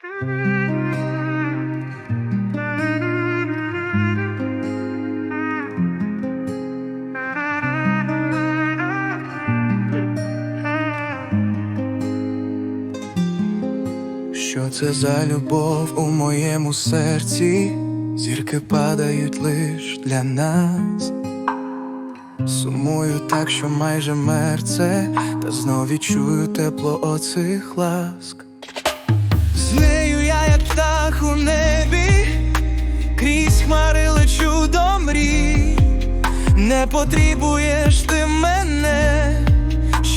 Що це за любов у моєму серці? Зірки падають лиш для нас. Сумую так, що майже мерце, та знов відчую тепло оцих ласк. Не потребуєш ти мене,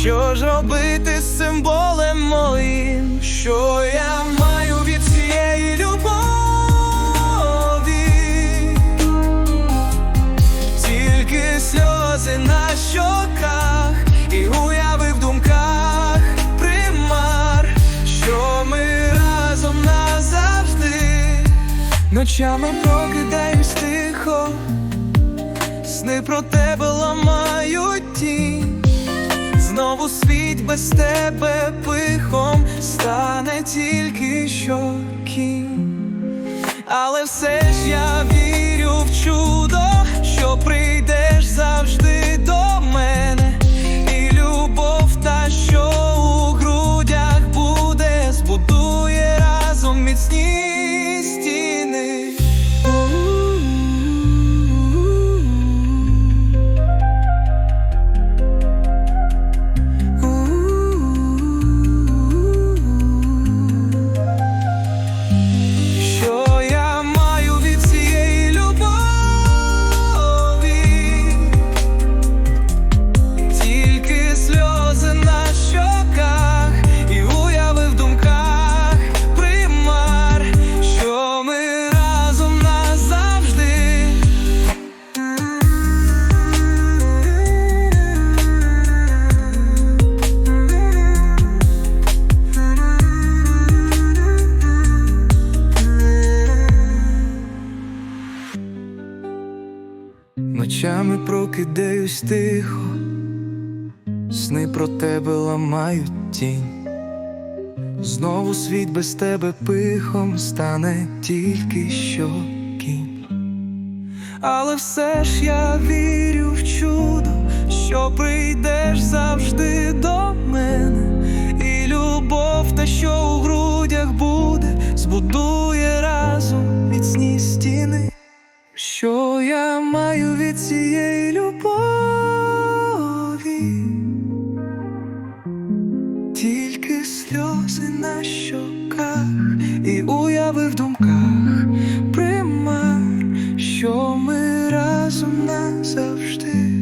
що ж робити з цим болем моїм, що я маю від цієї любові, тільки сльози на щоках і уяви в думках примар, що ми разом назавжди, ночами прокидаюсь тихо, сни про тебе ламають тінь. Знову світ без тебе пихом стане тільки що кінь. Але все ж я вірю Ночами прокидаюсь тихо, сни про тебе ламають тінь. Знову світ без тебе пихом стане тільки що кінь. Але все ж я вірю в чудо, що прийдеш завжди до на щоках і уяви в думках примар, що ми разом назавжди.